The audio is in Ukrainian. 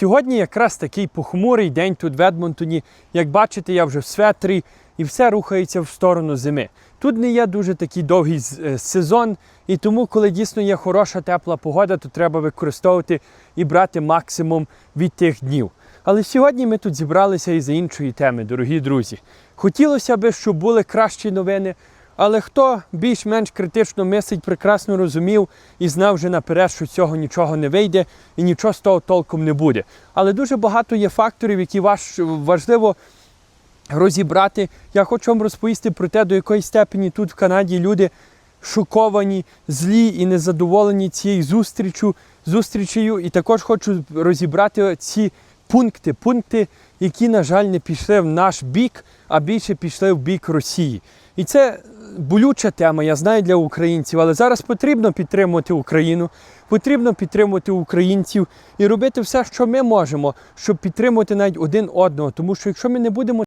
Сьогодні якраз такий похмурий день тут в Едмонтоні. Як бачите, я вже в светрі і все рухається в сторону зими. Тут не є дуже такий довгий е, сезон, і тому, коли дійсно є хороша тепла погода, то треба використовувати і брати максимум від тих днів. Але сьогодні ми тут зібралися із іншої теми, дорогі друзі. Хотілося б, щоб були кращі новини, але хто більш-менш критично мислить, прекрасно розумів і знав вже наперед, що цього нічого не вийде і нічого з того толком не буде. Але дуже багато є факторів, які важливо розібрати. Я хочу вам розповісти про те, до якої степені тут в Канаді люди шоковані, злі і незадоволені цією зустрічю, зустрічею. І також хочу розібрати ці пункти, пункти, які, на жаль, не пішли в наш бік, а більше пішли в бік Росії. І це болюча тема, я знаю для українців, але зараз потрібно підтримувати Україну, потрібно підтримувати українців і робити все, що ми можемо, щоб підтримувати навіть один одного. Тому що якщо ми не будемо